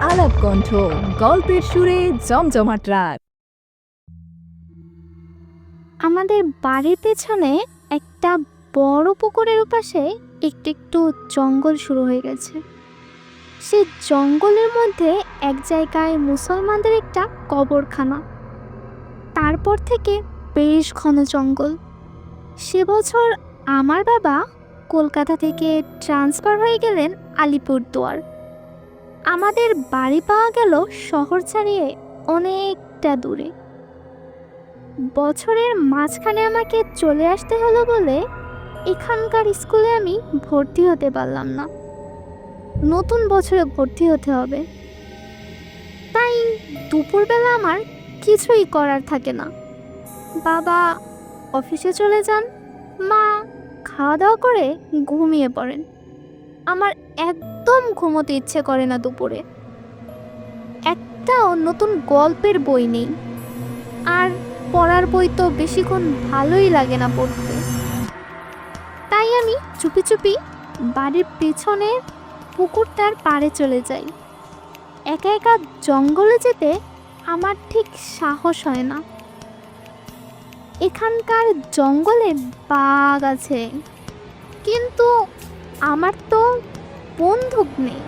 আলাপ কণ্ঠ গল্পের সুরে জমজমাট রাত। আমাদের বাড়ির পেছনে একটা বড় পুকুরের পাশে একটু একটু জঙ্গল শুরু হয়ে গেছে। সে জঙ্গলের মধ্যে এক জায়গায় মুসলমানদের একটা কবরখানা। তারপর থেকে বেশ ঘন জঙ্গল। সে বছর আমার বাবা কলকাতা থেকে ট্রান্সফার হয়ে গেলেন আলিপুরদুয়ার। আমাদের বাড়ি পাওয়া গেল শহর ছাড়িয়ে অনেকটা দূরে। বছরের মাঝখানে আমাকে চলে আসতে হলো বলে এখানকার স্কুলে আমি ভর্তি হতে পারলাম না। নতুন বছরে ভর্তি হতে হবে। তাই দুপুরবেলা আমার কিছুই করার থাকে না। বাবা অফিসে চলে যান, মা খাওয়া দাওয়া করে ঘুমিয়ে পড়েন। আমার একদম ঘুমোতে ইচ্ছে করে না দুপুরে। একটাও নতুন গল্পের বই নেই। আর পড়ার বই তো বেশিক্ষণ ভালোই লাগে না পড়তে। তাই আমি চুপি চুপি বাড়ির পেছনে পুকুরটার পাড়ে চলে যাই। একা একা জঙ্গলে যেতে আমার ঠিক সাহস হয় না। এখানকার জঙ্গলে বাঘ আছে। কিন্তু আমার তো বন্দুক নেই।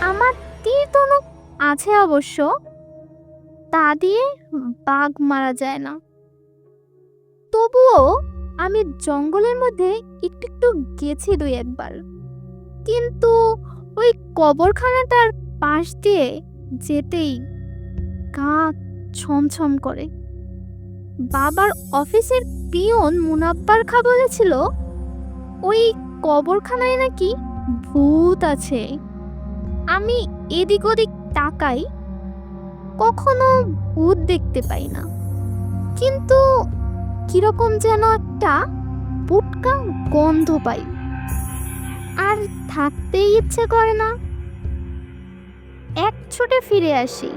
আমার তীর ধনুক আছে অবশ্য। তা দিয়ে বাঘ মারা যায় না। তবুও আমি জঙ্গলের মধ্যে একটু একটু গেছি দুই একবার। কিন্তু ওই কবরখানাটার পাশ দিয়ে যেতেই গা ছমছম করে। বাবার অফিসের পিয়ন মুনাব্বার খা বলেছিল, ওই কবরখানায় নাকি ভূত আছে? আমি এদিক ওদিক তাকাই, কখনো ভূত দেখতে পাই না। কিন্তু কীরকম যেন একটা পুটকা গন্ধ পাই। আর থাকতেই ইচ্ছে করে না। এক ছোটে ফিরে আসি।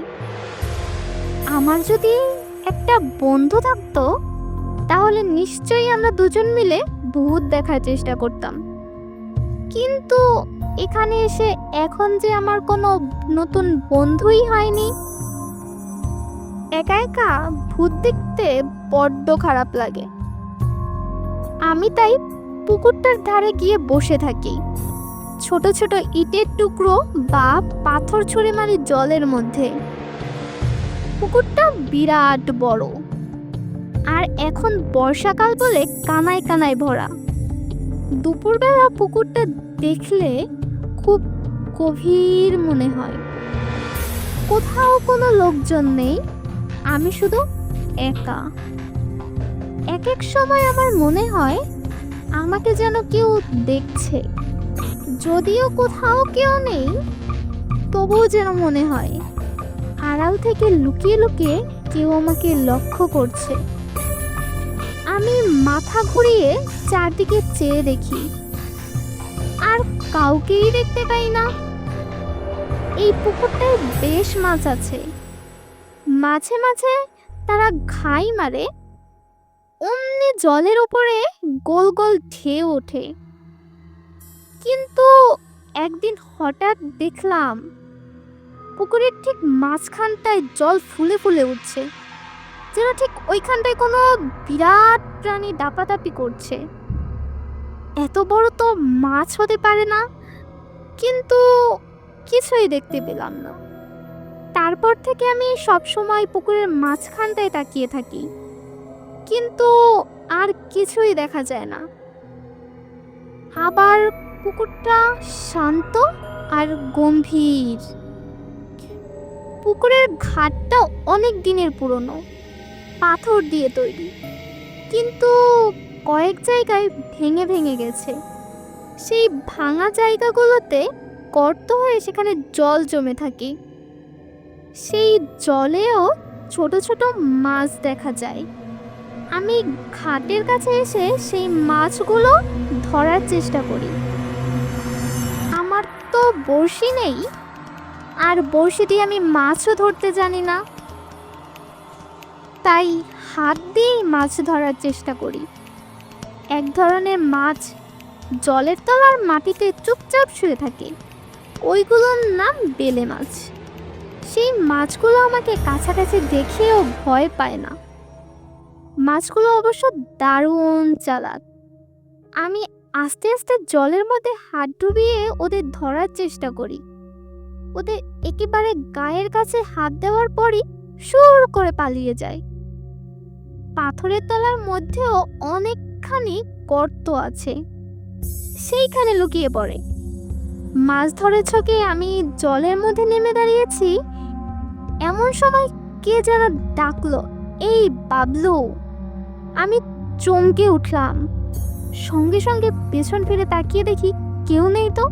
আমার যদি একটা বন্ধু থাকতো, তাহলে নিশ্চয়ই আমরা দুজন মিলে ভূত দেখার চেষ্টা করতাম। কিন্তু এখানে এসে এখন যে আমার কোনো নতুন বন্ধুই হয়নি। একা একা ভূত দেখতে বড্ড খারাপ লাগে। আমি তাই পুকুরটার ধারে গিয়ে বসে থাকি। ছোট ছোট ইটের টুকরো বা পাথর ছুঁড়ে মারি জলের মধ্যে। পুকুরটা বিরাট বড়। আর এখন বর্ষাকাল বলে কানায় কানায় ভরা। দুপুরবেলা পুকুরটা দেখলে খুব গভীর মনে হয়। কোথাও কোনো লোকজন নেই, আমি শুধু একা। এক এক সময় আমার মনে হয় আমাকে যেন কেউ দেখছে। যদিও কোথাও কেউ নেই, তবুও যেন মনে হয়। আড়াল থেকে লুকিয়ে লুকিয়ে কেউ আমাকে লক্ষ্য করছে। আমি মাথা ঘুরিয়ে চারদিকে চেয়ে দেখি। আর কাউকেই দেখতে পাই না। এই পুকুরটায় বেশ মাছ আছে। মাঝে মাঝে তারা ঘাই মারে। অমনি জলের উপরে গোল গোল ঢেউ ওঠে। কিন্তু একদিন হঠাৎ দেখলাম, পুকুরের ঠিক মাঝখানটায় জল ফুলে ফুলে উঠছে, যেন ঠিক ওইখানটায় কোনো বিরাট প্রাণী দাপাদাপি করছে। এত বড় তো মাছ হতে পারে না। কিন্তু কিছুই দেখতে পেলাম না। তারপর থেকে আমি সব সময় পুকুরের মাঝখানটায় তাকিয়ে থাকি। কিন্তু আর কিছুই দেখা যায় না। আবার পুকুরটা শান্ত আর গম্ভীর। পুকুরের ঘাটটা অনেক দিনের পুরনো। পাথর দিয়ে তৈরি। কিন্তু কয়েক জায়গায় ভেঙে ভেঙে গেছে। সেই ভাঙা জায়গাগুলোতে গর্ত হয়ে সেখানে জল জমে থাকে। সেই জলেও ছোট ছোট মাছ দেখা যায়। আমি ঘাটের কাছে এসে সেই মাছগুলো ধরার চেষ্টা করি। আমার তো বড়শি নেই। আর বড়শি দিয়ে আমি মাছও ধরতে জানি না। তাই হাত দিয়েই মাছ ধরার চেষ্টা করি। এক ধরনের মাছ জলের তলার মাটিতে চুপচাপ শুয়ে থাকে। ওইগুলোর নাম বেলে মাছ। সেই মাছগুলো আমাকে কাছাকাছি দেখেও ভয় পায় না। মাছগুলো অবশ্য দারুণ চালাক। আমি আস্তে আস্তে জলের মধ্যে হাত ডুবিয়ে ওদের ধরার চেষ্টা করি। ওদের একেবারে গায়ের কাছে হাত দেওয়ার পরই সুর করে পালিয়ে যায়। পাথরের তলার মধ্যেও অনেকখানি গর্ত আছে। সেইখানে লুকিয়ে পড়ে। মাছ ধরে ছকে আমি জলের মধ্যে নেমে দাঁড়িয়েছি? এমন সময় কে যেন ডাকলো, এই বাবলু! আমি চমকে উঠলাম। সঙ্গে সঙ্গে পেছন ফিরে তাকিয়ে দেখি কেউ নেই তো।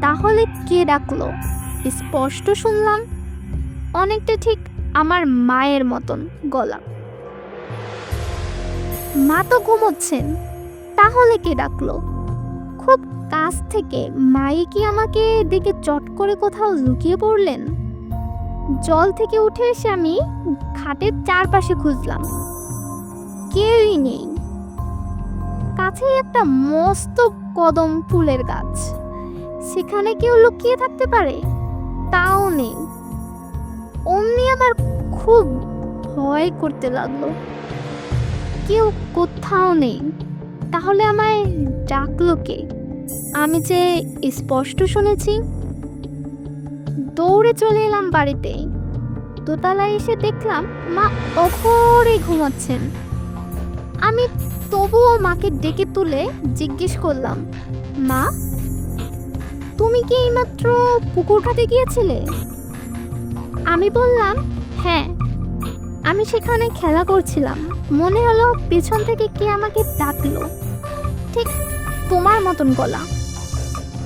তাহলে কে ডাকলো? স্পষ্ট শুনলাম। অনেকটা ঠিক আমার মায়ের মতন গলা। মা তো ঘুমোচ্ছেন। তাহলে কে ডাকলো? খুব কাছ থেকে মাই কি আমাকে দেখে চট করে কোথাও লুকিয়ে পড়লেন? জল থেকে উঠে এসে আমি খাটের চারপাশে খুঁজলাম। কেউই নেই। কাছেই একটা মস্ত কদম ফুলের গাছ। সেখানে কেউ লুকিয়ে থাকতে পারে? তাও নেই। অমনি আমার খুব ভয় করতে লাগল। কেউ কোথাও নেই। তাহলে আমায় ডাকলো কে? আমি যে স্পষ্ট শুনেছি। দৌড়ে চলে এলাম বাড়িতে। দোতলায় এসে দেখলাম মা অঘরে ঘুমাচ্ছেন। আমি তবুও মাকে ডেকে তুলে জিজ্ঞেস করলাম, মা, তুমি কি এইমাত্র পুকুর ঘাটে গিয়েছিলে? আমি বললাম হ্যাঁ আমি সেখানে খেলা করছিলাম। মনে হলো পেছন থেকে কে আমাকে ডাকলো। ঠিক তোমার মতন গলা।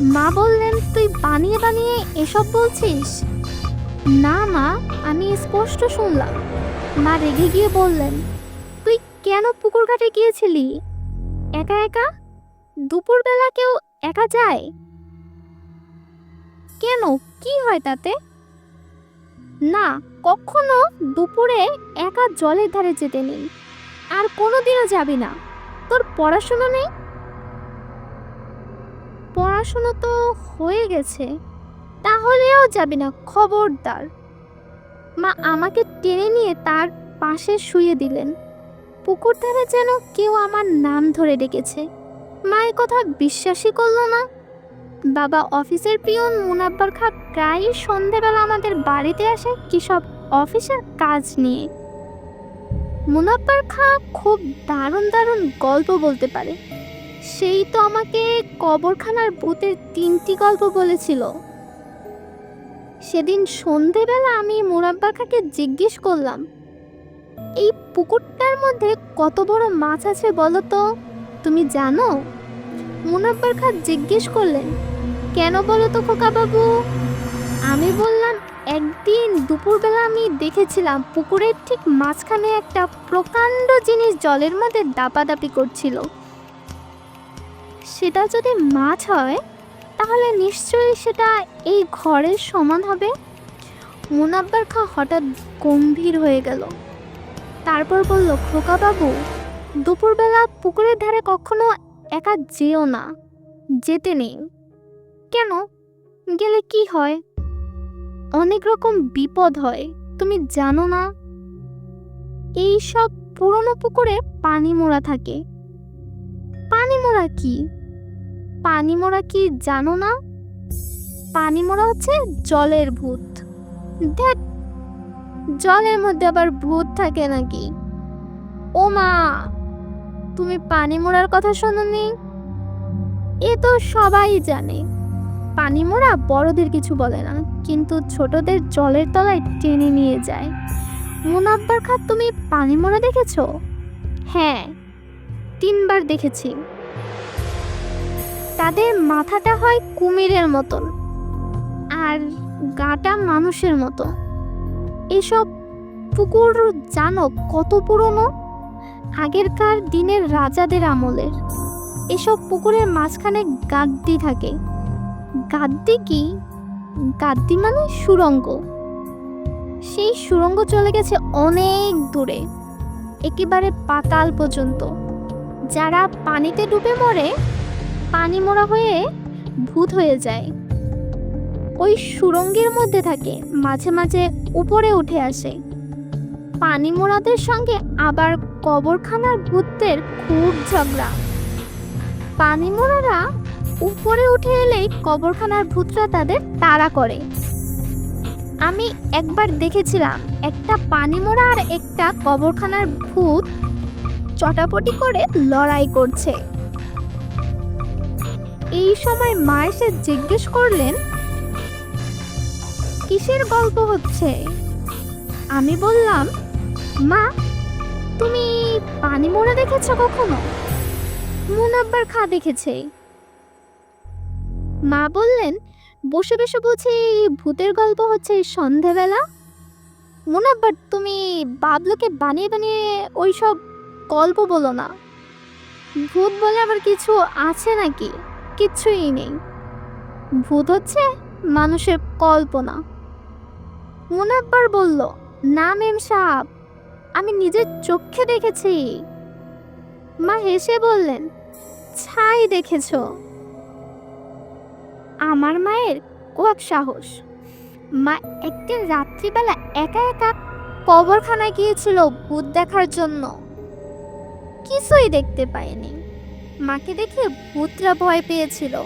মা বললেন, তুই বানিয়ে বানিয়ে এসব বলছিস? না মা, আমি স্পষ্ট শুনলাম। মা রেগে গিয়ে বললেন, তুই কেন পুকুর ঘাটে গিয়েছিলি? একা একা? দুপুরবেলা কেউ একা যায়? কেন? কি হয় তাতে? না, কখনো দুপুরে একা জলের ধারে যেতে নেই। আর কোনোদিনও যাবি না। তোর পড়াশুনো নেই? পড়াশুনো তো হয়ে গেছে। তাহলেও যাবি না, খবরদার। মা আমাকে টেনে নিয়ে তার পাশে শুয়ে দিলেন। পুকুর ধারে যেন কেউ আমার নাম ধরে ডেকেছে। মা কথা বিশ্বাসই করল না। বাবা অফিসের পিয়ন মুনাব্বার খা প্রায়ই সন্ধেবেলা আমাদের বাড়িতে আসে কি সব অফিসের কাজ নিয়ে। মুনাব্বার খা খুব দারুণ দারুণ গল্প বলতে পারে। সেই তো আমাকে কবরখানার ভূতের তিনটি গল্প বলেছিল। সেদিন সন্ধেবেলা আমি মুরাব্বার খাকে জিজ্ঞেস করলাম, এই পুকুরটার মধ্যে কত বড় মাছ আছে বলো তো? তুমি জানো? মুনাব্বার খা জিজ্ঞেস করলেন কেন বলো তো খোকা বাবু আমি বললাম, একদিন দুপুরবেলা আমি দেখেছিলাম পুকুরের ঠিক মাঝখানে একটা প্রকাণ্ড জিনিস জলের মধ্যে দাপাদাপি করছিল। সেটা যদি মাছ হয়, তাহলে নিশ্চয়ই সেটা এই ঘরের সমান হবে। মুনাব্বার খা হঠাৎ গম্ভীর হয়ে গেল। তারপর বলল খোকা বাবু দুপুরবেলা পুকুরের ধারে কখনো একা যেও না, যেতে নেই। কেন? গেলে কি হয়? অনেক রকম বিপদ হয়, তুমি জানো না? এই সব পুরনো পুকুরে পানি মোড়া থাকে। পানি মোড়া কি? পানি মোড়া কি জানো না? পানি মোড়া হচ্ছে জলের ভূত। দেখ, জলের মধ্যে আবার ভূত থাকে নাকি? ও মা, তুমি পানি মোড়ার কথা শোনোনি? এ তো সবাই জানে। পানি মোড়া বড়দের কিছু বলে না, কিন্তু ছোটদের জলের তলায় টেনে নিয়ে যায়। মুনাব্বার খাত তুমি পানি দেখেছ? হ্যাঁ তিনবার দেখেছি। তাদের মাথাটা হয় কুমিরের মতন আর গাটা মানুষের মতো। এসব পুকুর জানো কত পুরনো? আগেরকার দিনের রাজাদের আমলের। এসব পুকুরের মাঝখানে গাদ্দি থাকে। গাদ্দি কি? গাদ্দি মানে সুরঙ্গ। সেই সুরঙ্গ চলে গেছে অনেক দূরে, একেবারে পাতাল পর্যন্ত। যারা পানিতে ডুবে মরে, পানি মোড়া হয়ে ভূত হয়ে যায়। ওই সুরঙ্গের মধ্যে থাকে, মাঝে মাঝে উপরে উঠে আসে। পানি মোড়াদের সঙ্গে আবার কবরখানার ভূতদের খুব ঝগড়া। পানি মোড়ারা উপরে উঠে এলেই কবরখানার ভূতরা তাদের তাড়া করে। আমি একবার দেখেছিলাম, একটা পানি মোড়া আর একটা কবরখানার ভূত চটাপটি করে লড়াই করছে। এই সময় মা এসে জিজ্ঞেস করলেন, কিসের গল্প হচ্ছে? আমি বললাম, মা, তুমি পানি মোড়া দেখেছ কখনো? মুনাব্বার খা দেখেছে। মা বললেন, বসে বসে বলছি, ভূতের গল্প হচ্ছে সন্ধেবেলা। মুনাব্বার, তুমি বাবলুকে বানিয়ে বানিয়ে ওইসব গল্প বলো না। ভূত বলে আবার কিছু আছে নাকি? কিচ্ছুই নেই। ভূত হচ্ছে মানুষের কল্পনা। মুনাব্বার বলল, না মেম সাহেব, আমি নিজের চোখে দেখেছি। মা হেসে বললেন, ছাই দেখেছ। আমার মায়ের কোয়াক সাহস। মা একদিন রাত্রিবেলা একা একা কবরখানায় গিয়েছিল ভূত দেখার জন্য। কিছুই দেখতে পায়নি। মাকে দেখে ভূতরা ভয় পেয়েছিল।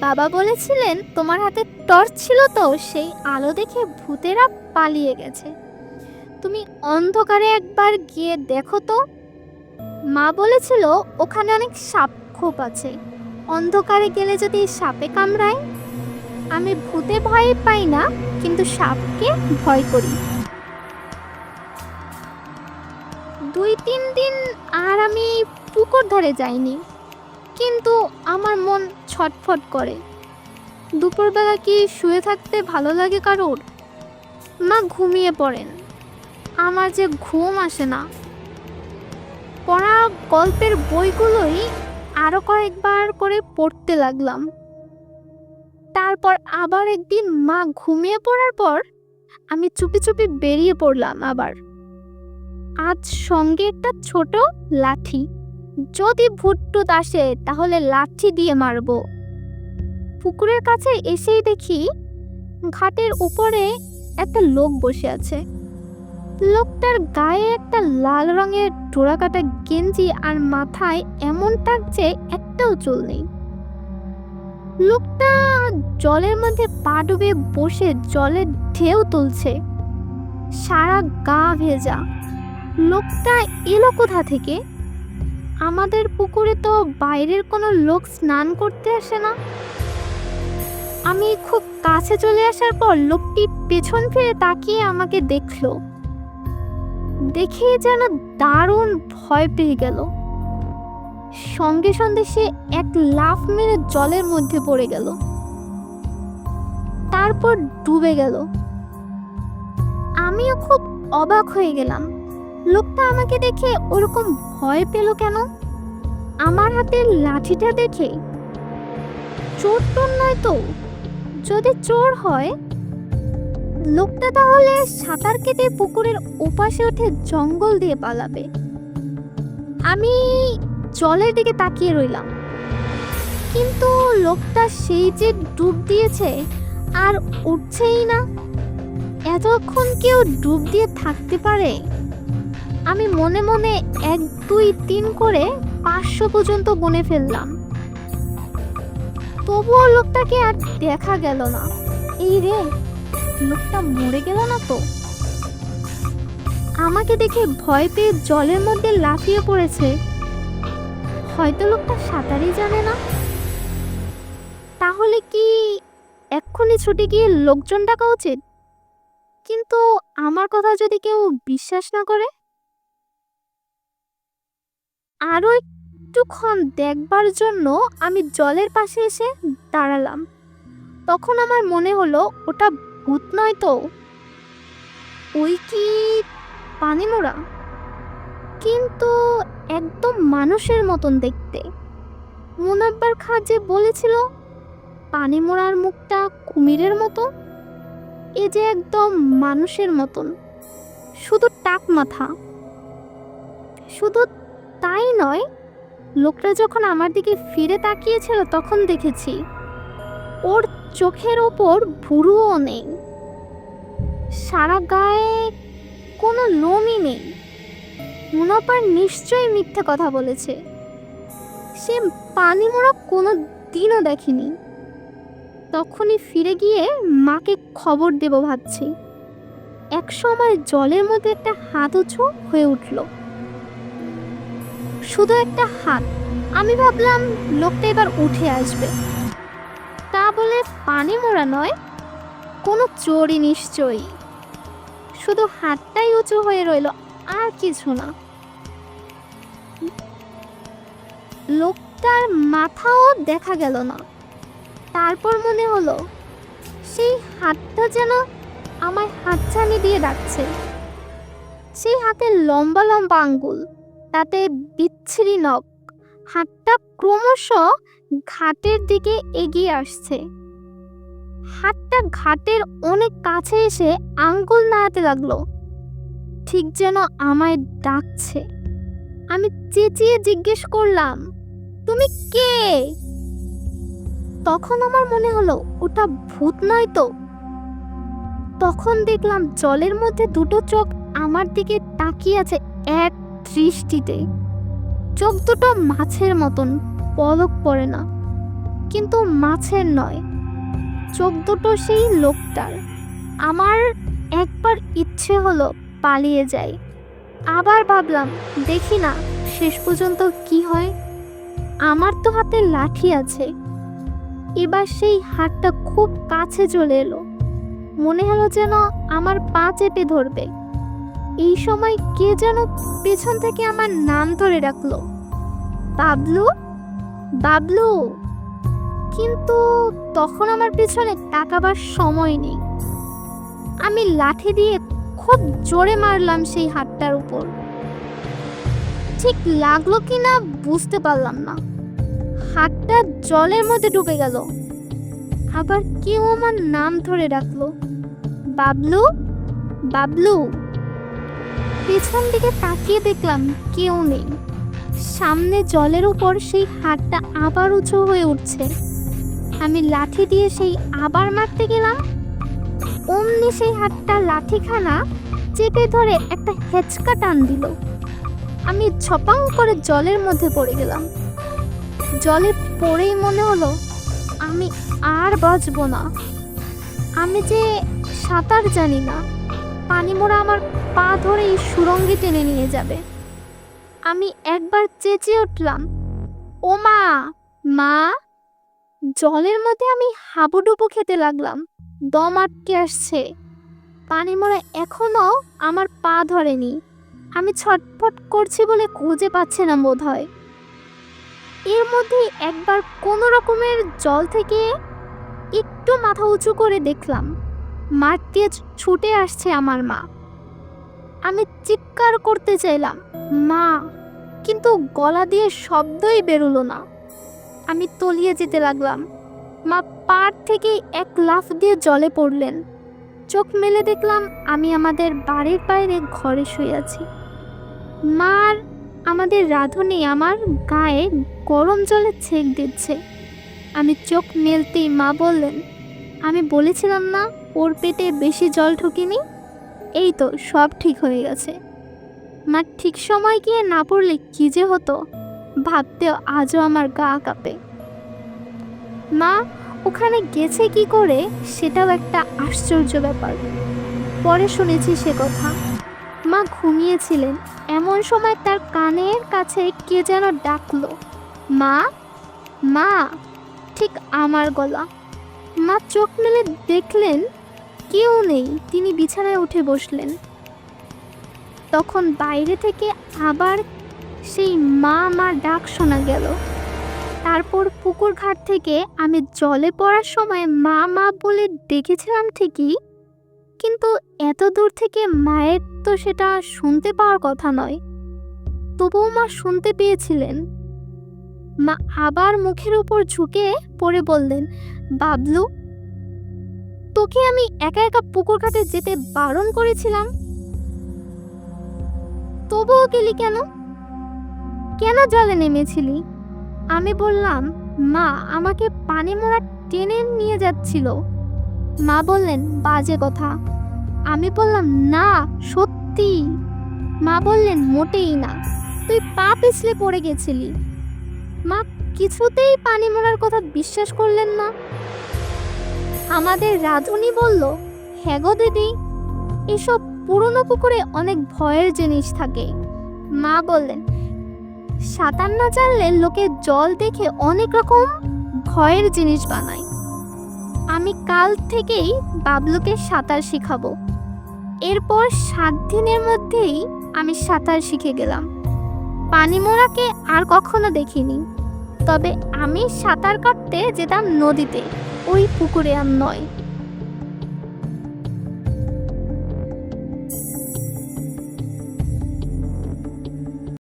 বাবা বলেছিলেন, তোমার হাতে টর্চ ছিল তো, সেই আলো দেখে ভূতেরা পালিয়ে গেছে। তুমি অন্ধকারে একবার গিয়ে দেখো তো। মা বলেছিল, ওখানে অনেক সাপ খোপ আছে। অন্ধকারে গেলে যদি সাপে কামড়ায়? আমি ভূতে ভয় পাই না, কিন্তু সাপকে ভয় করি। দুই তিন দিন আর আমি পুকুর ধারে যাইনি, কিন্তু আমার মন ছটফট করে। দুপুরবেলা কি শুয়ে থাকতে ভালো লাগে কারোর? মা ঘুমিয়ে পড়েন। আমার যে ঘুম আসে না। পড়া গল্পের বইগুলোই আরও কয়েকবার করে পড়তে লাগলাম। তারপর আবার একদিন মা ঘুমিয়ে পড়ার পর আমি চুপি চুপি বেরিয়ে পড়লাম আবার। আজ সঙ্গে একটা ছোট লাঠি। যদি ভুট্টুত আসে তাহলে লাঠি দিয়ে মারবো। পুকুরের কাছে এসেই দেখি ঘাটের উপরে একটা লোক বসে আছে। লোকটার গায়ে একটা লাল রঙের ডোরাকাটা গেঞ্জি আর মাথায় এমন টাক যে একটাও চুল নেই। লোকটা জলের মধ্যে পা ডুবে বসে জলের ঢেউ তুলছে। সারা গা ভেজা। লোকটা এলো কোথা থেকে? আমাদের পুকুরে তো বাইরের কোনো লোক স্নান করতে আসে না। আমি খুব কাছে চলে আসার পর লোকটি পেছন ফিরে তাকিয়ে আমাকে দেখল। দেখে যেন দারুণ ভয় পেয়ে গেল। সঙ্গে সঙ্গে সে এক লাফ মেরে জলের মধ্যে পড়ে গেল। তারপর ডুবে গেল। আমিও খুব অবাক হয়ে গেলাম। লোকটা আমাকে দেখে ওরকম ভয় পেল কেন? আমার হাতের লাঠিটা দেখে? চোর টোর নয় তো? যদি চোর হয় লোকটা তাহলে সাঁতার কেটে পুকুরের ওপাশে উঠে জঙ্গল দিয়ে পালাবে। আমি জলের দিকে তাকিয়ে রইলাম। কিন্তু লোকটা সেই যে ডুব দিয়েছে আর উঠছেই না। এতক্ষণ কেউ ডুব দিয়ে থাকতে পারে? আমি মনে মনে এক, দুই, তিন করে পাঁচশো পর্যন্ত গুনে ফেললাম। তবুও লোকটাকে আর দেখা গেল না। এই রে লোকটা মরে গেল না তো? আমাকে দেখে ভয় পেয়ে জলের মধ্যে লাফিয়ে পড়েছে। হয়তো লোকটা সাঁতারই জানে না। তাহলে কি এক্ষুনি ছুটে গিয়ে লোকজন ডাকা উচিত? কিন্তু আমার কথা যদি কেউ বিশ্বাস না করে? আরও একটুক্ষণ দেখবার জন্য আমি জলের পাশে এসে দাঁড়ালাম। তখন আমার মনে হলো, ওটা ভূত নয় তো? ওই কি পানিমোড়া? কিন্তু একদম মানুষের মতন দেখতে। মুনাব্বার খা যে বলেছিল, পানিমোড়ার মুখটা কুমিরের মতো, এ যে একদম মানুষের মতন। শুধু টাক মাথা। শুধু তাই নয়, লোকটা যখন আমার দিকে ফিরে তাকিয়েছিল তখন দেখেছি, ওর চোখের ওপর ভুরুও নেই। সারা গায়ে কোনো লোমই নেই। মুনাপার নিশ্চয়ই মিথ্যে কথা বলেছে। সে পানি মোড়া কোনো দিনও দেখেনি। তখনই ফিরে গিয়ে মাকে খবর দেব ভাবছি। এক সময় জলের মধ্যে একটা হাত উঁচু হয়ে উঠল। শুধু একটা হাত। আমি ভাবলাম লোকটা এবার উঠে আসবে। তা বলে পানি মোড়া নয়, কোনো চোরই নিশ্চয়ই। শুধু হাতটাই উঁচু হয়ে রইল, আর কিছু না। লোকটার মাথাও দেখা গেল না। তারপর মনে হলো, সেই হাতটা যেন আমায় হাতছানি দিয়ে ডাকছে। সেই হাতে লম্বা লম্বা আঙ্গুল, তাতে বিচ্ছিরি নখ। হাতটা ক্রমশ ঘাটের দিকে এগিয়ে আসছে। হাতটা ঘাটের অনেক কাছে এসে আঙ্গুল নাড়াতে লাগল। ঠিক যেন আমায় ডাকছে। আমি চেঁচিয়ে জিজ্ঞেস করলাম, তুমি কে? তখন আমার মনে হলো, ওটা ভূত নয় তো? তখন দেখলাম জলের মধ্যে দুটো চোখ আমার দিকে তাকিয়ে আছে এক দৃষ্টিতে। চোখ দুটো মাছের মতন, পলক পড়ে না, কিন্তু মাছের নয়। চোখ দুটো সেই লোকটার। আমার একবার ইচ্ছে হলো পালিয়ে যাই। আবার ভাবলাম, দেখি না, শেষ পর্যন্ত কি হয়? আমার তো হাতে লাঠি আছে। এবার সেই হাতটা খুব কাছে চলে এলো। মনে হলো যেন আমার পা চেপে ধরবে। এই সময় কে যেন পেছন থেকে আমার নাম ধরে রাখল বাবলু? বাবলু? কিন্তু তখন আমার পিছনে তাকাবার সময় নেই। আমি লাঠি দিয়ে খুব জোরে মারলাম সেই হাতটার উপর। ঠিক লাগল কি না বুঝতে পারলাম না। হাতটা জলের মধ্যে ডুবে গেল। আবার কেউ আমার নাম ধরে ডাকলো। বাবলু? বাবলু? পেছন দিকে তাকিয়ে দেখলাম কেউ নেই। সামনে জলের উপর সেই হাতটা আবার উঁচু হয়ে উঠছে। আমি লাঠি দিয়ে সেই আবার মারতে গেলাম। অমনি সেই হাতটা লাঠিখানা চেপে ধরে একটা হেঁচকা টান দিল। আমি ছপাং করে জলের মধ্যে পড়ে গেলাম। জলে পড়েই মনে হলো, আমি আর বাঁচব না। আমি যে সাঁতার জানি না, পানি মোড়া আমার পা ধরে এই সুরঙ্গে টেনে নিয়ে যাবে। আমি একবার চেঁচিয়ে উঠলাম, ও মা মা? জলের মধ্যে আমি হাবুডুবু খেতে লাগলাম। দম আটকে আসছে। পানি মোড়া এখনও আমার পা ধরেনি। আমি ছটফট করছি বলে খুঁজে পাচ্ছে না বোধ হয় এর মধ্যে একবার কোনো রকমের জল থেকে একটু মাথা উঁচু করে দেখলাম। মাঠ দিয়ে ছুটে আসছে আমার মা। আমি চিৎকার করতে চাইলাম, মা, কিন্তু গলা দিয়ে শব্দই বেরোলো না। আমি তলিয়ে যেতে লাগলাম। মা পাড় থেকে এক লাফ দিয়ে জলে পড়লেন। চোখ মেলে দেখলাম আমি আমাদের বাড়ির বাইরে ঘরে শুয়ে আছি। মার আমাদের রাঁধুনি আমার গায়ে গরম জলে ছেক দিচ্ছে। আমি চোখ মেলতেই মা বললেন, আমি বলেছিলাম না ওর পেটে বেশি জল ঢুকিনি? এই তো সব ঠিক হয়ে গেছে। মা ঠিক সময় গিয়ে না পড়লে কী যে হতো? ভাবতেও আজও আমার গা কাঁপে। মা, ওখানে গেছে কি করে সেটাও একটা আশ্চর্য ব্যাপার। পরে শুনেছি সে কথা। মা ঘুমিয়েছিলেন। এমন সময় তার কানের কাছে কে যেন ডাকলো। মা মা, ঠিক আমার গলা। মা চোখ মেলে দেখলেন কেউ নেই। তিনি বিছানায় উঠে বসলেন। তখন বাইরে থেকে আবার সেই মা মা ডাক শোনা গেল। তারপর পুকুর ঘাট থেকে আমি জলে পড়ার সময় মা মা বলে ডেকেছিলাম ঠিকই, কিন্তু এত দূর থেকে মায়ের তো সেটা শুনতে পাওয়ার কথা নয়। তবুও মা শুনতে পেয়েছিলেন। মা আবার মুখের উপর ঝুঁকে পড়ে বললেন, বাবলু, তোকে আমি একা একা পুকুর ঘাটে যেতে বারণ করেছিলাম। তবুও গেলি কেন? কেন জলে নেমেছিলি? আমি বললাম, মা আমাকে পানি মোড়া টেনে নিয়ে যাচ্ছিল। মা বললেন, বাজে কথা। আমি বললাম, না, সত্যি। মা বললেন, মোটেই না, তুই পা পিছলে পড়ে গেছিলি। মা কিছুতেই পানি মরার কথা বিশ্বাস করলেন না। আমাদের রাধুনি বলল হ্যাঁ গো দিদি, এসব পুরনো পুকুরে অনেক ভয়ের জিনিস থাকে। মা বললেন সাঁতার না জানলে লোকে জল দেখে অনেক রকম ভয়ের জিনিস বানায়। আমি কাল থেকেই বাবলুকে সাঁতার শেখাবো। এরপর সাত দিনের মধ্যেই আমি সাঁতার শিখে গেলাম। পানি মোড়াকে আর কখনো দেখিনি। তবে আমি সাঁতার কাটতে যেতাম নদীতে, ওই পুকুরে আর নয়।